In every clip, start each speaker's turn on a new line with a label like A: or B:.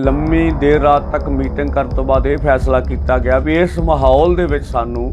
A: ਲੰਮੀ ਦੇਰ ਰਾਤ ਤੱਕ ਮੀਟਿੰਗ ਕਰਨ ਤੋਂ ਬਾਅਦ ਇਹ ਫੈਸਲਾ ਕੀਤਾ ਗਿਆ ਵੀ ਇਸ ਮਾਹੌਲ ਦੇ ਵਿੱਚ ਸਾਨੂੰ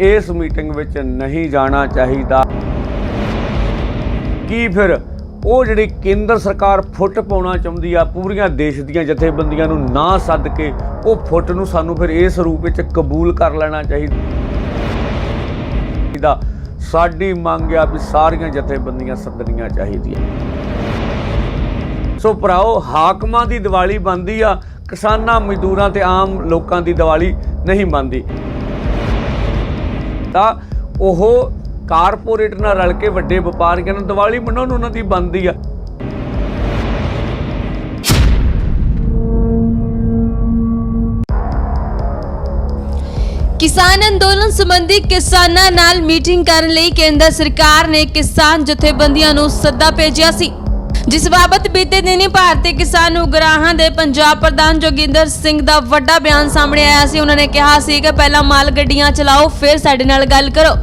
A: ਇਸ ਮੀਟਿੰਗ ਵਿੱਚ ਨਹੀਂ ਜਾਣਾ ਚਾਹੀਦਾ। ਕੀ ਫਿਰ ਉਹ ਜਿਹੜੀ ਕੇਂਦਰ ਸਰਕਾਰ ਫੁੱਟ ਪਾਉਣਾ ਚਾਹੁੰਦੀ ਆ, ਪੂਰੀਆਂ ਦੇਸ਼ ਦੀਆਂ ਜਥੇਬੰਦੀਆਂ ਨੂੰ ਨਾ ਸੱਦ ਕੇ ਉਹ ਫੁੱਟ ਨੂੰ ਸਾਨੂੰ ਫਿਰ ਇਸ ਰੂਪ ਵਿੱਚ ਕਬੂਲ ਕਰ ਲੈਣਾ ਚਾਹੀਦਾ। ਸਾਡੀ ਮੰਗ ਆ ਵੀ ਸਾਰੀਆਂ ਜਥੇਬੰਦੀਆਂ ਸੱਦਣੀਆਂ ਚਾਹੀਦੀਆਂ। ਸੋ ਭਰਾਓ, ਹਾਕਮਾਂ ਦੀ ਦੀਵਾਲੀ ਬਣਦੀ ਆ, ਕਿਸਾਨਾਂ, ਮਜ਼ਦੂਰਾਂ ਤੇ ਆਮ ਲੋਕਾਂ ਦੀ ਦੀਵਾਲੀ ਨਹੀਂ ਬਣਦੀ। ਤਾਂ ਉਹ ਕਾਰਪੋਰੇਟ ਨਾਲ ਰਲ ਕੇ ਵੱਡੇ ਵਪਾਰੀਆਂ ਨੂੰ ਦੀਵਾਲੀ ਮਨਾਉਣ ਉਹਨਾਂ ਦੀ ਬਣਦੀ ਆ।
B: ਕਿਸਾਨ ਅੰਦੋਲਨ ਸੰਬੰਧੀ ਕਿਸਾਨਾਂ ਨਾਲ ਮੀਟਿੰਗ ਕਰਨ ਲਈ ਕੇਂਦਰ ਸਰਕਾਰ ਨੇ ਕਿਸਾਨ ਜਥੇਬੰਦੀਆਂ ਨੂੰ ਸੱਦਾ ਭੇਜਿਆ ਸੀ। ਜਿਸ ਬਾਬਤ ਬੀਤੇ ਦਿਨੀ ਭਾਰਤੀ ਕਿਸਾਨ ਉਗਰਾਹਾਂ ਦੇ ਪੰਜਾਬ ਪ੍ਰਧਾਨ ਜੋਗਿੰਦਰ ਸਿੰਘ ਦਾ ਵੱਡਾ ਬਿਆਨ ਸਾਹਮਣੇ ਆਇਆ ਸੀ। ਉਹਨਾਂ ਨੇ ਕਿਹਾ ਸੀ ਕਿ ਪਹਿਲਾਂ ਮਾਲ ਗੱਡੀਆਂ ਚਲਾਓ, ਫਿਰ ਸਾਡੇ ਨਾਲ ਗੱਲ ਕਰੋ।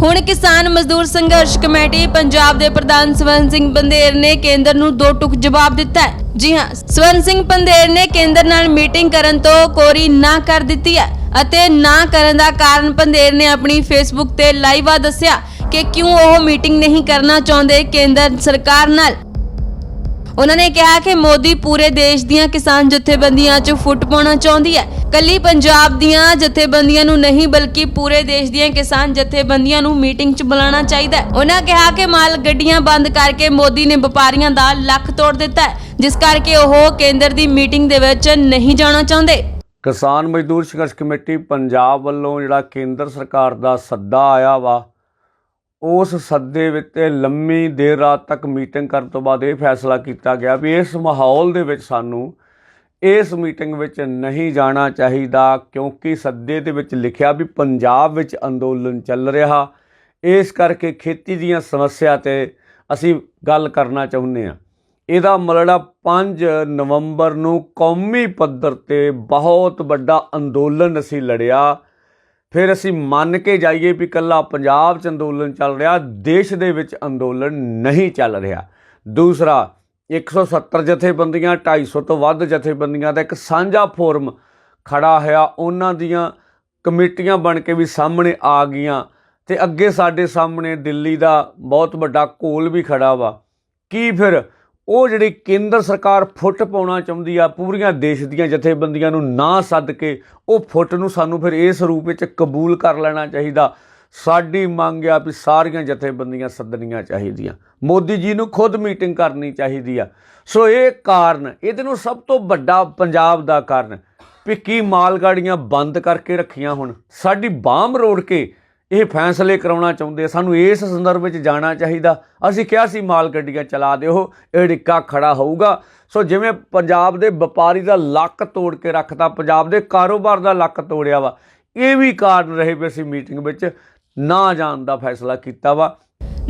B: ਹੁਣ ਕਿਸਾਨ ਮਜ਼ਦੂਰ ਸੰਘਰਸ਼ ਕਮੇਟੀ ਪੰਜਾਬ ਦੇ ਪ੍ਰਧਾਨ ਸਵਰਨ ਸਿੰਘ ਬੰਦੇਰ ਨੇ ਕੇਂਦਰ ਨੂੰ ਦੋ ਟੁਕ ਜਵਾਬ ਦਿੱਤਾ ਹੈ। ਜੀ ਹਾਂ, ਸਵਰਨ ਸਿੰਘ ਬੰਦੇਰ ਨੇ ਕੇਂਦਰ ਨਾਲ ਮੀਟਿੰਗ ਕਰਨ ਤੋਂ ਕੋਰੀ ਨਾ ਕਰ ਦਿੱਤੀ ਹੈ ਅਤੇ ਨਾ ਕਰਨ ਦਾ ਕਾਰਨ ਬੰਦੇਰ ਨੇ ਆਪਣੀ ਫੇਸਬੁੱਕ ਤੇ ਲਾਈਵ ਦੱਸਿਆ ਕਿ ਕਿਉਂ ਉਹ ਮੀਟਿੰਗ ਨਹੀਂ ਕਰਨਾ ਚਾਹੁੰਦੇ ਕੇਂਦਰ ਸਰਕਾਰ ਨਾਲ? ਉਹਨਾਂ ਨੇ ਕਿਹਾ ਕਿ ਮੋਦੀ ਪੂਰੇ ਦੇਸ਼ ਦੀਆਂ ਕਿਸਾਨ ਜਥੇਬੰਦੀਆਂ 'ਚ ਫੁੱਟ ਪਾਉਣਾ ਚਾਹੁੰਦੀ ਹੈ। ਕੱਲੀ ਪੰਜਾਬ ਦੀਆਂ ਜਥੇਬੰਦੀਆਂ ਨੂੰ ਨਹੀਂ, ਬਲਕਿ ਪੂਰੇ ਦੇਸ਼ ਦੀਆਂ ਕਿਸਾਨ ਜਥੇਬੰਦੀਆਂ ਨੂੰ ਮੀਟਿੰਗ 'ਚ ਬੁਲਾਉਣਾ ਚਾਹੀਦਾ ਹੈ। ਉਹਨਾਂ ਕਿਹਾ ਕਿ ਮਾਲ ਗੱਡੀਆਂ ਬੰਦ ਕਰਕੇ ਮੋਦੀ ਨੇ ਵਪਾਰੀਆਂ ਦਾ ਲੱਕ ਤੋੜ ਦਿੱਤਾ ਹੈ, ਜਿਸ ਕਰਕੇ ਉਹ ਕੇਂਦਰ ਦੀ ਮੀਟਿੰਗ ਦੇ ਵਿੱਚ ਨਹੀਂ ਜਾਣਾ ਚਾਹੁੰਦੇ।
A: ਕਿਸਾਨ ਮਜ਼ਦੂਰ ਸੰਘਰਸ਼ ਕਮੇਟੀ ਪੰਜਾਬ ਵੱਲੋਂ ਜਿਹੜਾ ਕੇਂਦਰ ਸਰਕਾਰ ਦਾ ਸੱਦਾ ਆਇਆ ਵਾ ਉਸ ਸੱਦੇ ਵਿੱਚ ਲੰਮੀ ਦੇਰ ਰਾਤ ਤੱਕ ਮੀਟਿੰਗ ਕਰਨ ਤੋਂ ਬਾਅਦ ਇਹ ਫੈਸਲਾ ਕੀਤਾ ਗਿਆ ਵੀ ਇਸ ਮਾਹੌਲ ਦੇ ਵਿੱਚ ਸਾਨੂੰ ਇਸ ਮੀਟਿੰਗ ਵਿੱਚ ਨਹੀਂ ਜਾਣਾ ਚਾਹੀਦਾ ਕਿਉਂਕਿ ਸੱਦੇ ਦੇ ਵਿੱਚ ਲਿਖਿਆ ਵੀ ਪੰਜਾਬ ਵਿੱਚ ਅੰਦੋਲਨ ਚੱਲ ਰਿਹਾ। ਇਸ ਕਰਕੇ ਖੇਤੀ ਦੀਆਂ ਸਮੱਸਿਆ ਤੇ ਅਸੀਂ ਗੱਲ ਕਰਨਾ ਚਾਹੁੰਦੇ ਹਾਂ। ਇਹਦਾ ਮਤਲਬ 5 ਨਵੰਬਰ ਨੂੰ ਕੌਮੀ ਪੱਧਰ ਤੇ ਬਹੁਤ ਵੱਡਾ ਅੰਦੋਲਨ ਅਸੀਂ ਲੜਿਆ। ਫਿਰ ਅਸੀਂ ਮੰਨ ਕੇ ਜਾਈਏ ਵੀ ਕੱਲਾ ਪੰਜਾਬ 'ਚ ਅੰਦੋਲਨ ਚੱਲ ਰਿਹਾ, ਦੇਸ਼ ਦੇ ਵਿੱਚ ਅੰਦੋਲਨ ਨਹੀਂ ਚੱਲ ਰਿਹਾ। ਦੂਸਰਾ 170 ਜਥੇਬੰਦੀਆਂ 250 ਤੋਂ ਵੱਧ ਜਥੇਬੰਦੀਆਂ ਦਾ ਇੱਕ ਸਾਂਝਾ ਫੋਰਮ ਖੜਾ ਹੋਇਆ। ਉਹਨਾਂ ਦੀਆਂ ਕਮੇਟੀਆਂ ਬਣ ਕੇ ਵੀ ਸਾਹਮਣੇ ਆ ਗਈਆਂ ਤੇ ਅੱਗੇ ਸਾਡੇ ਸਾਹਮਣੇ ਦਿੱਲੀ ਦਾ ਬਹੁਤ ਵੱਡਾ ਘੋਲ ਵੀ ਖੜਾ ਵਾ। ਕੀ ਫਿਰ ਉਹ ਜਿਹੜੀ ਕੇਂਦਰ ਸਰਕਾਰ ਫੁੱਟ ਪਾਉਣਾ ਚਾਹੁੰਦੀ ਆ, ਪੂਰੀਆਂ ਦੇਸ਼ ਦੀਆਂ ਜਥੇਬੰਦੀਆਂ ਨੂੰ ਨਾ ਸੱਦ ਕੇ ਉਹ ਫੁੱਟ ਨੂੰ ਸਾਨੂੰ ਫਿਰ ਇਸ ਰੂਪ ਵਿੱਚ ਕਬੂਲ ਕਰ ਲੈਣਾ ਚਾਹੀਦਾ। ਸਾਡੀ ਮੰਗ ਆ ਵੀ ਸਾਰੀਆਂ ਜਥੇਬੰਦੀਆਂ ਸੱਦਣੀਆਂ ਚਾਹੀਦੀਆਂ। ਮੋਦੀ ਜੀ ਨੂੰ ਖੁਦ ਮੀਟਿੰਗ ਕਰਨੀ ਚਾਹੀਦੀ ਆ। ਸੋ ਇਹ ਕਾਰਨ, ਇਹਦੇ ਨੂੰ ਸਭ ਤੋਂ ਵੱਡਾ ਪੰਜਾਬ ਦਾ ਕਾਰਨ ਵੀ ਕੀ ਮਾਲ ਗਾੜੀਆਂ ਬੰਦ ਕਰਕੇ ਰੱਖੀਆਂ ਹੁਣ। ਸਾਡੀ ਬਾਂਹ ਰੋੜ ਕੇ ਇਹ ਫੈਸਲੇ ਕਰਾਉਣਾ ਚਾਹੁੰਦੇ ਸਾਨੂੰ ਇਸ ਸੰਦਰਭ ਵਿੱਚ ਜਾਣਾ ਚਾਹੀਦਾ। ਅਸੀਂ ਕਿਹਾ ਸੀ, ਮਾਲ ਗੱਡੀਆਂ ਚਲਾ ਦਿਓ, ਇਹ ਡਿੱਕਾ ਖੜਾ ਹੋਊਗਾ। ਸੋ ਜਿਵੇਂ ਪੰਜਾਬ ਦੇ ਵਪਾਰੀ ਦਾ ਲੱਕ ਤੋੜ ਕੇ ਰੱਖਤਾ, ਪੰਜਾਬ ਦੇ ਕਾਰੋਬਾਰ ਦਾ ਲੱਕ ਤੋੜਿਆ ਵਾ, ਇਹ ਵੀ ਕਾਰਨ ਰਹੇ ਵੀ ਅਸੀਂ ਮੀਟਿੰਗ ਵਿੱਚ ਨਾ ਜਾਣ ਦਾ ਫੈਸਲਾ ਕੀਤਾ ਵਾ।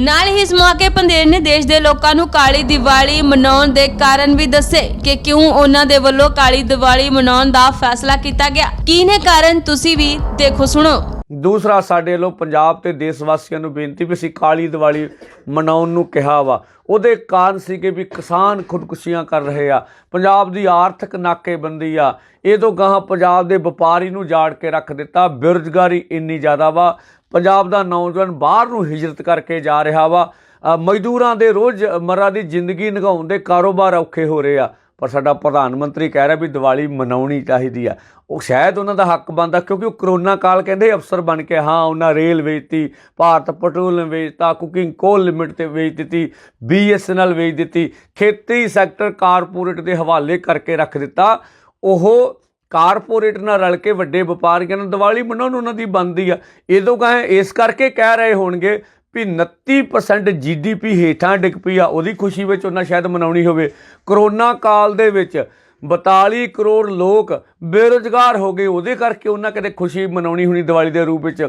B: ਨਾਲ ਹੀ ਇਸ ਮੌਕੇ ਪੰਦੇਰ ਨੇ ਦੇਸ਼ ਦੇ ਲੋਕਾਂ ਨੂੰ ਕਾਲੀ ਦੀਵਾਲੀ ਮਨਾਉਣ ਦੇ ਕਾਰਨ ਵੀ ਦੱਸੇ ਕਿ ਕਿਉਂ ਉਹਨਾਂ ਦੇ ਵੱਲੋਂ ਕਾਲੀ ਦੀਵਾਲੀ ਮਨਾਉਣ ਦਾ ਫੈਸਲਾ ਕੀਤਾ ਗਿਆ। ਕੀ ਨੇ ਕਾਰਨ, ਤੁਸੀਂ ਵੀ ਦੇਖੋ ਸੁਣੋ।
A: ਦੂਸਰਾ ਸਾਡੇ ਵੱਲੋਂ ਪੰਜਾਬ ਤੇ ਦੇਸ਼ ਵਾਸੀਆਂ ਨੂੰ ਬੇਨਤੀ ਵੀ ਅਸੀਂ ਕਾਲੀ ਦੀਵਾਲੀ ਮਨਾਉਣ ਨੂੰ ਕਿਹਾ ਵਾ। ਉਹਦੇ ਕਾਰਨ ਸੀ ਕਿ ਵੀ ਕਿਸਾਨ ਖੁਦਕੁਸ਼ੀਆਂ ਕਰ ਰਹੇ ਆ। ਪੰਜਾਬ ਦੀ ਆਰਥਿਕ ਨਾਕੇਬੰਦੀ ਆ। ਇਹ ਤੋਂ ਗਾਹਾਂ ਪੰਜਾਬ ਦੇ ਵਪਾਰੀ ਨੂੰ ਜਾੜ ਕੇ ਰੱਖ ਦਿੱਤਾ। ਬੇਰੁਜ਼ਗਾਰੀ ਇੰਨੀ ਜ਼ਿਆਦਾ ਵਾ। ਪੰਜਾਬ ਦਾ ਨੌਜਵਾਨ ਬਾਹਰ ਨੂੰ ਹਿਜਰਤ ਕਰਕੇ ਜਾ ਰਿਹਾ ਵਾ। ਮਜ਼ਦੂਰਾਂ ਦੇ ਰੋਜ਼ ਮਰਾ ਦੀ ਜ਼ਿੰਦਗੀ ਨਿਗਾਉਣ ਦੇ ਕਾਰੋਬਾਰ ਔਖੇ ਹੋ ਰਹੇ ਆ। ਪਰ ਸਾਡਾ ਪ੍ਰਧਾਨ ਮੰਤਰੀ ਕਹਿ ਰਿਹਾ ਵੀ ਦੀਵਾਲੀ ਮਨਾਉਣੀ ਚਾਹੀਦੀ ਆ। ਉਹ ਸ਼ਾਇਦ ਉਹਨਾਂ ਦਾ ਹੱਕ ਬਣਦਾ, ਕਿਉਂਕਿ ਉਹ ਕਰੋਨਾ ਕਾਲ ਕਹਿੰਦੇ ਅਫਸਰ ਬਣ ਕੇ, ਹਾਂ, ਉਹਨਾਂ ਰੇਲ ਵੇਚਤੀ ਭਾਰਤ ਪੈਟਰੋਲੀਅਮ ਵੇਚਤਾ ਕੁਕਿੰਗ ਕੋਲ ਲਿਮਿਟ ਤੇ ਵੇਚ ਦਿੱਤੀ ਬੀਐਸਐਨਐਲ ਵੇਚ ਦਿੱਤੀ, ਖੇਤੀ ਸੈਕਟਰ ਕਾਰਪੋਰੇਟ ਦੇ ਹਵਾਲੇ ਕਰਕੇ ਰੱਖ ਦਿੱਤਾ। ਉਹ ਕਾਰਪੋਰੇਟ ਨਾਲ ਰਲ ਕੇ ਵੱਡੇ ਵਪਾਰੀਆਂ ਨੂੰ ਦੀਵਾਲੀ ਮਨਾਉਣ ਉਹਨਾਂ ਦੀ ਬਣਦੀ ਆ। ਇਹਦੋਂ ਕਹੇ ਇਸ ਕਰਕੇ ਕਹਿ ਰਹੇ ਹੋਣਗੇ ਵੀ 29% ਜੀਡੀਪੀ ਹੇਠਾਂ ਡਿੱਗ ਪਈ ਆ, ਉਹਦੀ ਖੁਸ਼ੀ ਵਿੱਚ ਉਹਨਾਂ ਸ਼ਾਇਦ ਮਨਾਉਣੀ ਹੋਵੇ। ਕਰੋਨਾ ਕਾਲ ਦੇ ਵਿੱਚ 42 ਕਰੋੜ ਲੋਕ ਬੇਰੁਜ਼ਗਾਰ ਹੋ ਗਏ, ਉਹਦੇ ਕਰਕੇ ਉਹਨਾਂ ਕਿਤੇ ਖੁਸ਼ੀ ਮਨਾਉਣੀ ਹੋਣੀ ਦੀਵਾਲੀ ਦੇ ਰੂਪ ਵਿੱਚ।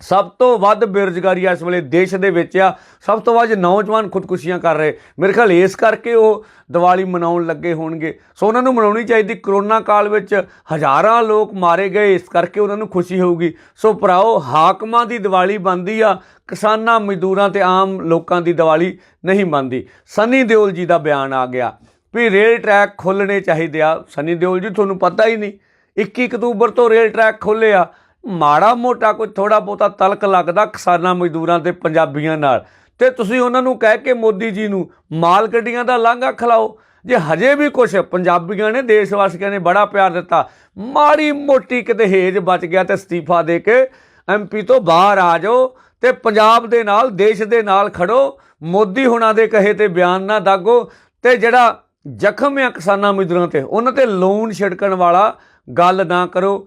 A: ਸਭ ਤੋਂ ਵੱਧ ਬੇਰੁਜ਼ਗਾਰੀ ਇਸ ਵੇਲੇ ਦੇਸ਼ ਦੇ ਵਿੱਚ ਆ। ਸਭ ਤੋਂ ਵੱਧ ਨੌਜਵਾਨ ਖੁਦਕੁਸ਼ੀਆਂ ਕਰ ਰਹੇ। ਮੇਰੇ ਖਿਆਲ ਇਸ ਕਰਕੇ ਉਹ ਦੀਵਾਲੀ ਮਨਾਉਣ ਲੱਗੇ ਹੋਣਗੇ। ਸੋ ਉਹਨਾਂ ਨੂੰ ਮਨਾਉਣੀ ਚਾਹੀਦੀ। ਕਰੋਨਾ ਕਾਲ ਵਿੱਚ ਹਜ਼ਾਰਾਂ ਲੋਕ ਮਾਰੇ ਗਏ। ਇਸ ਕਰਕੇ ਉਹਨਾਂ ਨੂੰ ਖੁਸ਼ੀ ਹੋਊਗੀ। ਸੋ ਭਰਾਓ, ਹਾਕਮਾਂ ਦੀ ਦੀਵਾਲੀ ਬਣਦੀ ਆ। ਕਿਸਾਨਾਂ, ਮਜ਼ਦੂਰਾਂ ਤੇ ਆਮ ਲੋਕਾਂ ਦੀ ਦੀਵਾਲੀ ਨਹੀਂ ਬਣਦੀ। ਸਨੀ ਦਿਓਲ ਜੀ ਦਾ ਬਿਆਨ ਆ ਗਿਆ। ਵੀ ਰੇਲ ਟਰੈਕ ਖੋਲਣੇ ਚਾਹੀਦੇ ਆ। ਸਨੀ ਦਿਓਲ ਜੀ, ਤੁਹਾਨੂੰ ਪਤਾ ਹੀ ਨਹੀਂ। 21 ਅਕਤੂਬਰ ਤੋਂ ਰੇਲ ਟਰੈਕ ਖੋਲ੍ਹੇ ਆ। ਮਾੜਾ ਮੋਟਾ ਕੋਈ ਥੋੜਾ ਬਹੁਤਾ ਤਲਕ ਲੱਗਦਾ ਕਿਸਾਨਾਂ ਮਜ਼ਦੂਰਾਂ ਤੇ ਪੰਜਾਬੀਆਂ ਨਾਲ। ਤੇ ਤੁਸੀਂ ਉਹਨਾਂ ਨੂੰ ਕਹਿ ਕੇ ਮੋਦੀ ਜੀ ਨੂੰ ਮਾਲ ਗੱਡੀਆਂ ਦਾ ਲਾਂਘਾ ਖਿਲਾਓ। ਜੇ ਹਜੇ ਵੀ ਕੁਝ ਪੰਜਾਬੀਆਂ ਨੇ ਦੇਸ਼ ਵਾਸੀਆਂ ਨੇ ਬੜਾ ਪਿਆਰ ਦਿੱਤਾ, ਮਾੜੀ ਮੋਟੀ ਕਿਤੇ ਹੇਜ ਬਚ ਗਿਆ ਤੇ ਅਸਤੀਫਾ ਦੇ ਕੇ ਐਮਪੀ ਤੋਂ ਬਾਹਰ ਆ ਜਾਓ ਤੇ ਪੰਜਾਬ ਦੇ ਨਾਲ, ਦੇਸ਼ ਦੇ ਨਾਲ ਖੜੋ। ਮੋਦੀ ਹੁਣਾਂ ਦੇ ਕਹੇ ਤੇ ਬਿਆਨ ਨਾ ਦਾਗੋ ਤੇ ਜਿਹੜਾ ਜ਼ਖਮ ਆ ਕਿਸਾਨਾਂ ਮਜ਼ਦੂਰਾਂ ਤੇ, ਉਹਨਾਂ ਤੇ ਲੋਨ ਛਿੜਕਣ ਵਾਲਾ ਗੱਲ ਨਾ ਕਰੋ।